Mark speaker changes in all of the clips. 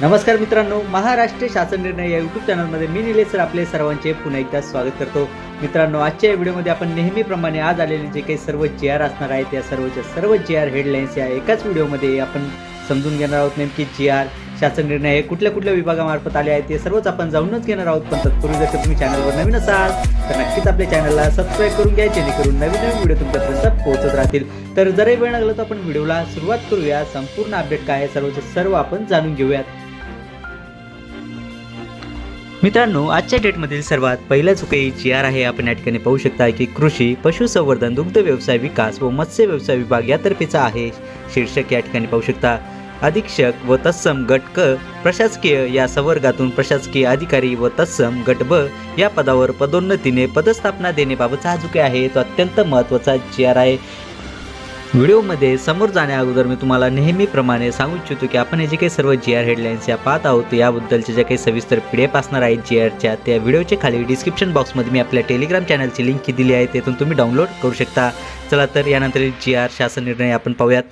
Speaker 1: नमस्कार मित्रांनो महाराष्ट्र शासन निर्णय या यूट्यूब चॅनलमध्ये मी निलेश सर आपले सर्वांचे पुन्हा एकदा स्वागत करतो. मित्रांनो आजच्या या व्हिडिओमध्ये आपण नेहमीप्रमाणे आज आलेले जे काही सर्व जे आर असणार आहेत त्या सर्वच्या सर्व जे आर हेडलाईन्स या एकाच व्हिडिओमध्ये आपण समजून घेणार आहोत नेमकी जी आर शासन निर्णय हे कुठल्या कुठल्या विभागामार्फत आले आहेत ते सर्वच आपण जाऊनच घेणार आहोत. पण तत्पूर्वी जर तुम्ही चॅनलवर नवीन असाल तर नक्कीच आपल्या चॅनलला सबस्क्राईब करून घ्या जेणेकरून नवीन नवीन व्हिडिओ तुमच्यापर्यंत पोहोचत राहतील. तर जरही वेळ लागला तर आपण व्हिडिओला सुरुवात करूया. संपूर्ण अपडेट काय आहे सर्वच सर्व आपण जाणून घेऊयात. मित्रांनो आजच्या डेटमधील सर्वात पहिला जो काही जी आर आहे. आपण या ठिकाणी पाहू शकता की कृषी पशुसंवर्धन दुग्ध व्यवसाय विकास व मत्स्य व्यवसाय विभाग यातर्फेचा आहे. शीर्षक या ठिकाणी पाहू शकता अधीक्षक व तत्सम गट क प्रशासकीय या संवर्गातून प्रशासकीय अधिकारी व तत्सम गट ब या पदावर पदोन्नतीने पदस्थापना देण्याबाबतचा हा जो काही आहे. तो अत्यंत महत्त्वाचा जी आर आहे. व्हिडिओमध्ये समोर जाण्या अगोदर मी तुम्हाला नेहमीप्रमाणे सांगू इच्छितो की आपण हे जे काही सर्व जी आर हेडलाईन्स या पाहत आहोत याबद्दलच्या ज्या काही सविस्तर पी डी एफ असणार आहेत जी आरच्या त्या व्हिडिओच्या खाली डिस्क्रिप्शन बॉक्समध्ये मी आपल्या टेलिग्राम चॅनलची लिंक दिली आहे तेथून तुम्ही डाउनलोड करू शकता. चला तर यानंतर जी आर शासन निर्णय आपण पाहूयात.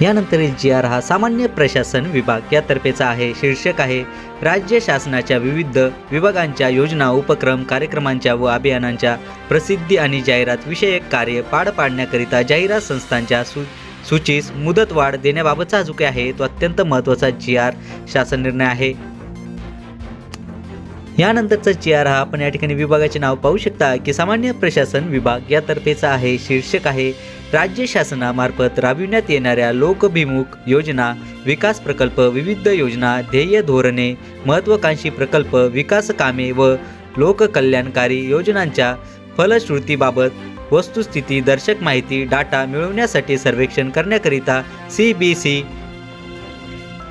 Speaker 1: यानंतरील जी आर हा सामान्य प्रशासन विभाग यातर्फेचा आहे शीर्षक आहे राज्य शासनाच्या विविध विभागांच्या योजना उपक्रम कार्यक्रमांच्या व अभियानांच्या प्रसिद्धी आणि जाहिरात विषयक कार्य पाड पाडण्याकरिता जाहिरात संस्थांच्या सू सूचीस मुदतवाढ देण्याबाबतचा जो काही आहे तो अत्यंत महत्त्वाचा जी आर शासन निर्णय आहे. यानंतरचा जी आर हा आपण या ठिकाणी विभागाचे नाव पाहू शकता की सामान्य प्रशासन विभाग यातर्फेचा आहे शीर्षक आहे राज्य शासनामार्फत राबविण्यात येणाऱ्या लोकभिमुख योजना विकास प्रकल्प विविध योजना ध्येय धोरणे महत्त्वाकांक्षी प्रकल्प विकास कामे व लोककल्याणकारी योजनांच्या फलश्रुतीबाबत वस्तुस्थिती दर्शक माहिती डाटा मिळवण्यासाठी सर्वेक्षण करण्याकरिता सी बी सी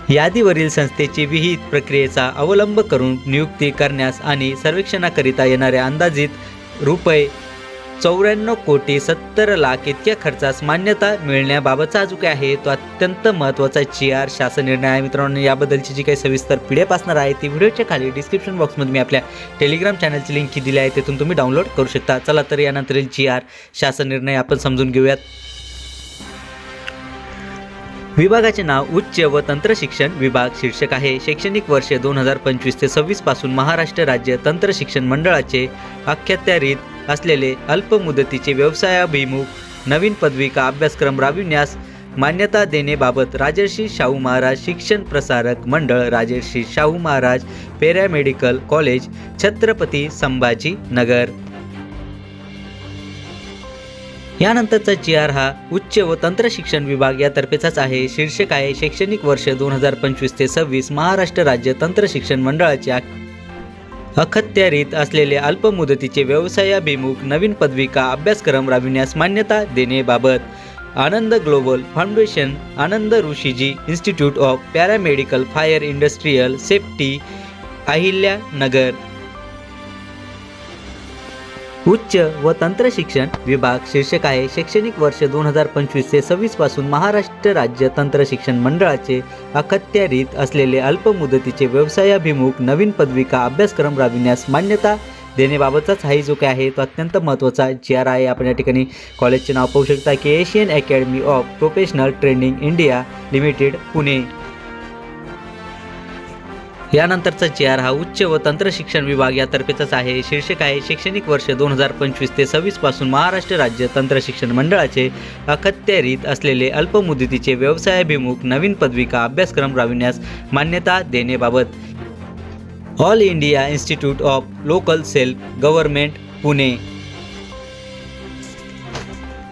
Speaker 1: यादीवरील संस्थेची विहित प्रक्रियेचा अवलंब करून नियुक्ती करण्यास आणि सर्वेक्षणाकरिता येणाऱ्या अंदाजित रुपये चौऱ्याण्णव कोटी सत्तर लाख इतक्या खर्चास मान्यता मिळण्याबाबतचा जो काय आहे. तो अत्यंत महत्त्वाचा जी आर शासन निर्णय आहे. मित्रांनो याबद्दलची जी काही सविस्तर पी डी असणार आहे ती व्हिडिओच्या खाली डिस्क्रिप्शन बॉक्समध्ये मी आपल्या टेलिग्राम चॅनलची लिंक दिली आहे. तेथून तुम्ही डाउनलोड करू शकता. चला तर यानंतरील जी आर शासन निर्णय आपण समजून घेऊयात. विभागाचे नाव उच्च व तंत्र शिक्षण विभाग शीर्षक आहे. शैक्षणिक वर्ष दोन हजार पंचवीस ते सव्वीसपासून महाराष्ट्र राज्य तंत्रशिक्षण मंडळाचे अख्यात्यारीत असलेले अल्पमुदतीचे व्यवसायाभिमुख नवीन पदविका अभ्यासक्रम राबविण्यास मान्यता देण्याबाबत राजर्षी शाहू महाराज शिक्षण प्रसारक मंडळ राजर्षी शाहू महाराज पॅरामेडिकल कॉलेज छत्रपती संभाजी नगर यानंतरचा जी आर हा उच्च व तंत्र शिक्षण विभाग यातर्फेचाच आहे. शीर्षक आहे शैक्षणिक वर्ष दोन हजार पंचवीस ते सव्वीस महाराष्ट्र राज्य तंत्र शिक्षण मंडळाचे अखत्यारीत असलेले अल्पमुदतीचे व्यवसायाभिमुख नवीन पदविका अभ्यासक्रम राबविण्यास मान्यता देण्याबाबत Anand global foundation Anand Rishiji institute of paramedical fire industrial safety Ahilyanagar. उच्च व तंत्र शिक्षण विभाग शीर्षक आहे शैक्षणिक वर्ष दोन हजार पंचवीस ते सव्वीसपासून महाराष्ट्र राज्य तंत्र शिक्षण मंडळाचे अखत्यारीत असलेले अल्पमुदतीचे व्यवसायाभिमुख नवीन पदविका अभ्यासक्रम राबविण्यास मान्यता देण्याबाबतचाच हा जो काय आहे तो अत्यंत महत्त्वाचा जी आर आहे आपण या ठिकाणी. कॉलेजचे नाव पाहू शकता की Asian academy of professional training India limited Pune. यानंतरचा G R हा उच्च व तंत्र शिक्षण विभाग यातर्फेचाच आहे. शीर्षक आहे शैक्षणिक वर्ष दोन हजार पंचवीस ते सव्वीसपासून महाराष्ट्र राज्य तंत्र शिक्षण मंडळाचे अखत्यारीत असलेले अल्पमुदतीचे व्यवसायाभिमुख नवीन पदविका अभ्यासक्रम राबविण्यास मान्यता देण्याबाबत. All India institute of local self government Pune.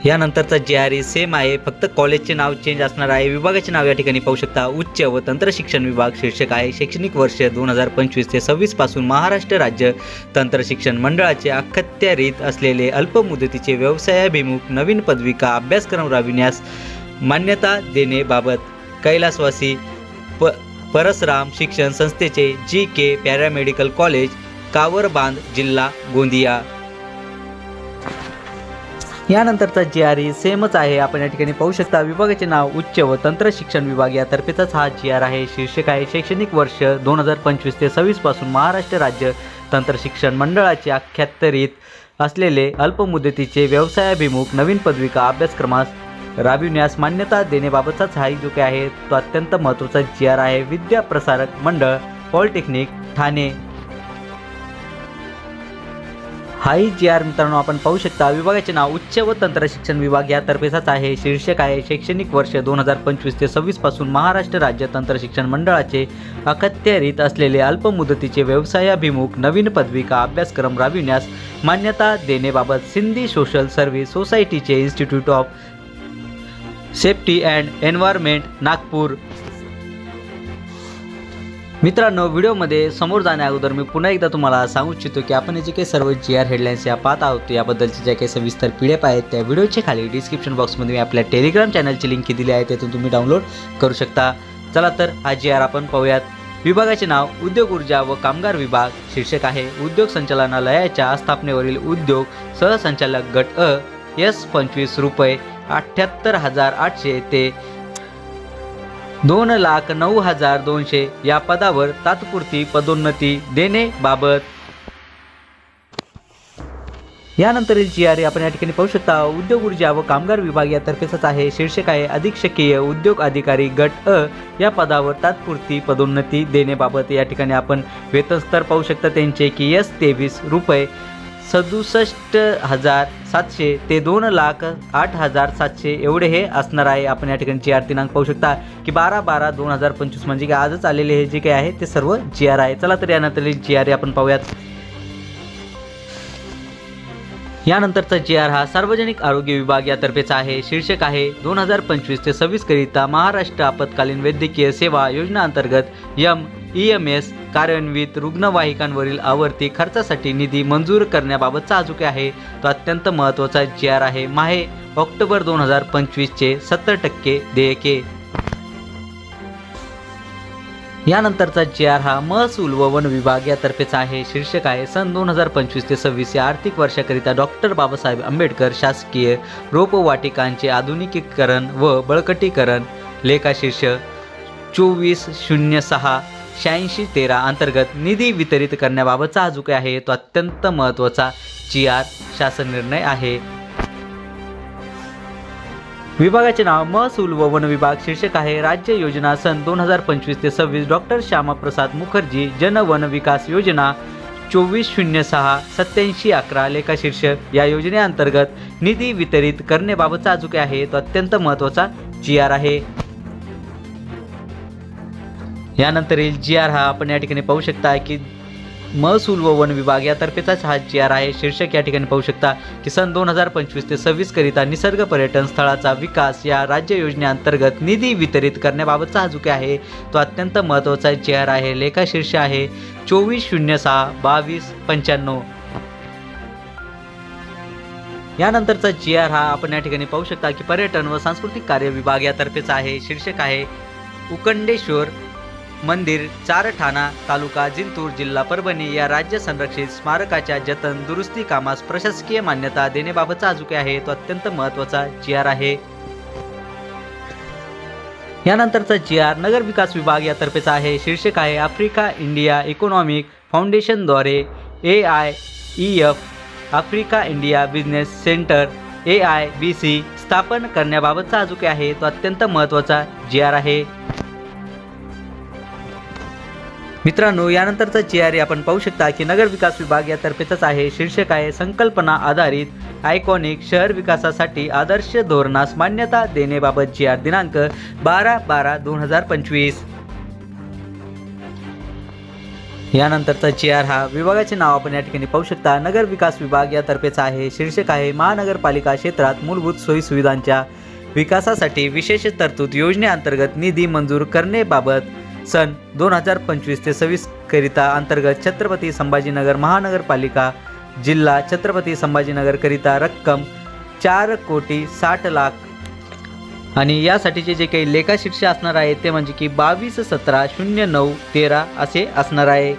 Speaker 1: यानंतरचा जे आर सेम आहे. फक्त कॉलेजचे नाव चेंज असणार आहे. विभागाचे नाव या ठिकाणी पाहू शकता. उच्च व तंत्र शिक्षण विभाग शीर्षक आहे. शैक्षणिक वर्ष दोन हजार पंचवीस ते सव्वीसपासून महाराष्ट्र राज्य तंत्र शिक्षण मंडळाचे अखत्यारीत असलेले अल्पमुदतीचे व्यवसायाभिमुख नवीन पदविका अभ्यासक्रम राबविण्यास मान्यता देण्याबाबत कैलासवासी प परसराम शिक्षण संस्थेचे जी के पॅरामेडिकल कॉलेज कावरबांध जिल्हा गोंदिया. यानंतरचा जी आर ई सेमच आहे. आपण या ठिकाणी पाहू शकता विभागाचे नाव उच्च व तंत्र शिक्षण विभाग यातर्फेचाच हा जी आर आहे. शीर्षक आहे शैक्षणिक वर्ष दोन हजार पंचवीस ते सव्वीसपासून महाराष्ट्र राज्य तंत्र शिक्षण मंडळाचे अख्यात्तरीत असलेले अल्पमुदतीचे व्यवसायाभिमुख नवीन पदविका अभ्यासक्रमास राबविण्यास मान्यता देण्याबाबतचाच हा जो काही आहे तो अत्यंत महत्त्वाचा जी आर आहे. विद्या प्रसारक मंडळ पॉलिटेक्निक ठाणे हाही जी आर मित्रांनो आपण पाहू शकता विभागाचे नाव उच्च व तंत्र शिक्षण विभाग यातर्फेचाच आहे. शीर्षक आहे शैक्षणिक वर्ष दोन हजार पंचवीस ते सव्वीसपासून महाराष्ट्र राज्य तंत्र शिक्षण मंडळाचे अखत्यारीत असलेले अल्पमुदतीचे व्यवसायाभिमुख नवीन पदविका अभ्यासक्रम राबविण्यास मान्यता देण्याबाबत सिंधी सोशल सर्व्हिस सोसायटीचे institute of safety and environment Nagpur मित्रांनो व्हिडिओमध्ये समोर जाण्या अगोदर मी पुन्हा एकदा तुम्हाला सांगू इच्छितो की आपण जे काही सर्व जी आर हेडलाईन्स या पाहत आहोत याबद्दलचे ज्या काही सविस्तर पी डी एफ आहेत त्या व्हिडिओच्या खाली डिस्क्रिप्शन बॉक्समध्ये मी आपल्या टेलिग्राम चॅनलची लिंक दिली आहे त्यातून तुम्ही डाउनलोड करू शकता. चला तर हा जी आर आपण पाहूयात. विभागाचे नाव उद्योग ऊर्जा व कामगार विभाग शीर्षक आहे उद्योग संचालनालयाच्या स्थापनेवरील उद्योग सहसंचालक गट अ एस पंचवीस रुपये अठ्ठ्याहत्तर हजार आठशे ते दोन लाख नऊ हजार दोनशे या पदावर तात्पुरती पदोन्नती देणेबाबत यानंतरील जी आर आपण या ठिकाणी पाहू शकता उद्योग ऊर्जा व कामगार विभाग यातर्फेच आहे. शीर्षक आहे अधीक्षकीय उद्योग अधिकारी गट अ या पदावर तात्पुरती पदोन्नती देण्याबाबत या ठिकाणी आपण वेतन स्तर पाहू शकता त्यांचे की एस तेवीस रुपये सदुसष्ट हजार सातशे ते दोन लाख आठ हजार सातशे एवढे हे असणार आहे. आपण या ठिकाणी जी आर दिनांक पाहू शकता की बारा बारा दोन हजार पंचवीस म्हणजे की आजच आलेले हे जे काही आहे ते सर्व जी आर आहे. चला तर यानंतर जी आर आपण पाहूयात. यानंतरचा जी आर हा सार्वजनिक आरोग्य विभाग यातर्फेचा आहे. शीर्षक आहे दोन हजार पंचवीस ते सव्वीस करिता महाराष्ट्र आपत्कालीन वैद्यकीय सेवा योजना अंतर्गत यम ई एम एस कार्यान्वित रुग्णवाहिकांवरील आवर्ती खर्चासाठी निधी मंजूर करण्याबाबतचा अजूक आहे. तो अत्यंत महत्त्वाचा जी आर आहे. माहे ऑक्टोबर दोन हजार पंचवीसचे सत्तर टक्के देयके यानंतरचा जी आर हा महसूल व वन विभाग यातर्फेचा आहे. शीर्षक आहे सन दोन हजार पंचवीस ते सव्वीस या आर्थिक वर्षाकरिता डॉक्टर बाबासाहेब आंबेडकर शासकीय रोपवाटिकांचे आधुनिकीकरण व बळकटीकरण. लेखाशीर्ष चोवीस शून्य सहा शहाऐंशी तेरा अंतर्गत निधी वितरित करण्याबाबतचा हा जो काही आहे तो अत्यंत महत्त्वाचा जी आर शासन निर्णय आहे. विभागाचे नाव महसूल व वन विभाग शीर्षक आहे राज्य योजना सन दोन हजार पंचवीस ते सव्वीस डॉक्टर श्यामाप्रसाद मुखर्जी जन वन विकास योजना चोवीस शून्य सहा सत्याऐंशी अकरा लेखा शीर्षक. या योजनेअंतर्गत निधी वितरित करण्याबाबतचा अजूक आहे तो अत्यंत महत्त्वाचा जी आर आहे. यानंतर येईल जी आर हा. आपण या ठिकाणी पाहू शकता की महसूल व वन विभाग यातर्फेचाच हा जी आर आहे. शीर्षक या ठिकाणी पाहू शकता की सन दोन हजार पंचवीस ते सव्वीस करिता निसर्ग पर्यटन स्थळाचा विकास या राज्य योजनेअंतर्गत निधी वितरित करण्याबाबतचा हा जो काही आहे तो अत्यंत महत्त्वाचा जी आर आहे. लेखा शीर्ष आहे. चोवीस शून्य सहा बावीस पंच्याण्णव. यानंतरचा जी आर हा आपण या ठिकाणी पाहू शकता की पर्यटन व सांस्कृतिक कार्य विभाग यातर्फेचा आहे. शीर्षक आहे उकंडेश्वर मंदिर चारठाणा तालुका जिंतूर जिल्हा परभणी या राज्य संरक्षित स्मारकाच्या जतन दुरुस्ती कामास प्रशासकीय मान्यता देण्याबाबतचा अजूक आहे तो अत्यंत महत्त्वाचा जी आर आहे. यानंतरचा जी आर नगर विकास विभाग यातर्फेचा आहे. शीर्षक आहे Africa India economic फाउंडेशनद्वारे A I E F Africa India business centre A I B C स्थापन करण्याबाबतचा अजूक आहे तो अत्यंत महत्त्वाचा जी आर आहे. मित्रांनो यानंतरचा जी आर आपण पाहू शकता की नगर विकास विभाग यातर्फेच आहे. शीर्षक आहे संकल्पना आधारित आयकॉनिक शहर विकासासाठी आदर्श धोरणास मान्यता देण्याबाबत जी आर दिनांक बारा बारा दोन हजार पंचवीस. यानंतरचा जी आर हा विभागाचे नाव आपण या ठिकाणी पाहू शकता. नगर विकास विभाग यातर्फेचा आहे. शीर्षक आहे महानगरपालिका क्षेत्रात मूलभूत सोयीसुविधांच्या विकासासाठी विशेष तरतूद योजनेअंतर्गत निधी मंजूर करण्याबाबत सन दोन हजार पंचवीस ते सव्वीस करिता अंतर्गत छत्रपती संभाजीनगर महानगरपालिका जिल्हा छत्रपती संभाजीनगरकरिता रक्कम चार कोटी साठ लाख. आणि यासाठीचे जे काही लेखाशीर्ष असणार आहे ते म्हणजे की बावीस सतरा शून्य नऊ तेरा असे असणार आहे.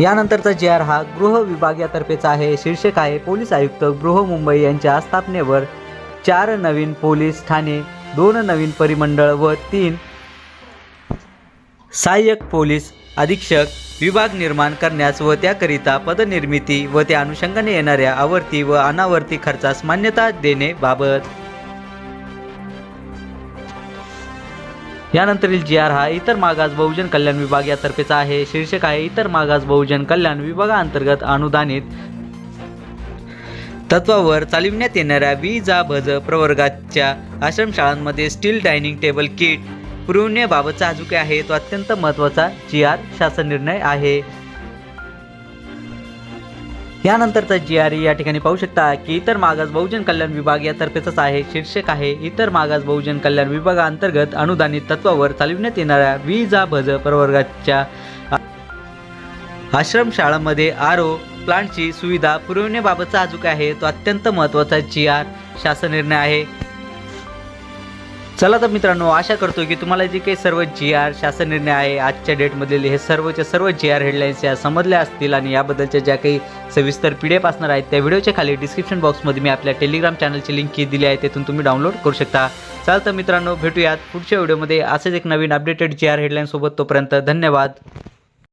Speaker 1: यानंतरचा जी आर हा गृह विभागातर्फेचा आहे. शीर्षक आहे पोलीस आयुक्त बृहमुंबई यांच्या स्थापनेवर चार नवीन पोलीस ठाणे दोन नवीन परिमंडळ व तीन सहाय्यक पोलीस अधीक्षक विभाग निर्माण करण्यास व त्याकरिता पदनिर्मिती व त्या अनुषंगाने येणाऱ्या आवर्ती व अनावर्ती खर्चास मान्यता देणे बाबत. यानंतरील जी आर हा इतर मागास बहुजन कल्याण विभाग यातर्फेचा आहे. शीर्षक आहे इतर मागास बहुजन कल्याण विभागाअंतर्गत अनुदानित तत्वावर चालविण्यात येणाऱ्या वी जा भज प्रवर्गाच्या आश्रमशाळांमध्ये स्टील डायनिंग टेबल किट पुरवण्याबाबतचा हा जो काही आहे तो अत्यंत महत्त्वाचा जी आर शासन निर्णय आहे. यानंतरचा जी आर या ठिकाणी पाहू शकता की इतर मागास बहुजन कल्याण विभाग यातर्फेच आहे शीर्षक आहे इतर मागास बहुजन कल्याण विभागाअंतर्गत अनुदानित तत्वावर चालविण्यात येणाऱ्या वी जा भज प्रवर्गाच्या आश्रमशाळांमध्ये आर ओ प्लांटची सुविधा पुरवण्याबाबतचा हा जो काय आहे तो अत्यंत महत्त्वाचा जी आर शासन निर्णय आहे. चला तर मित्रांनो आशा करतो की तुम्हाला जे काही सर्व जी आर शासन निर्णय आहे आजच्या डेटमधील हे सर्वच्या सर्व जी आर हेडलाईन्स या समजल्या असतील आणि याबद्दलच्या ज्या काही सविस्तर पी डी एफ असणार आहेत त्या व्हिडिओच्या खाली डिस्क्रिप्शन बॉक्समध्ये मी आपल्या टेलिग्राम चॅनलची लिंक दिली आहे तिथून तुम्ही डाउनलोड करू शकता. चालतं मित्रांनो भेटूयात पुढच्या व्हिडिओमध्ये. असेच एक नवीन अपडेटेड जी आर हेडलाईनसोबत तोपर्यंत धन्यवाद.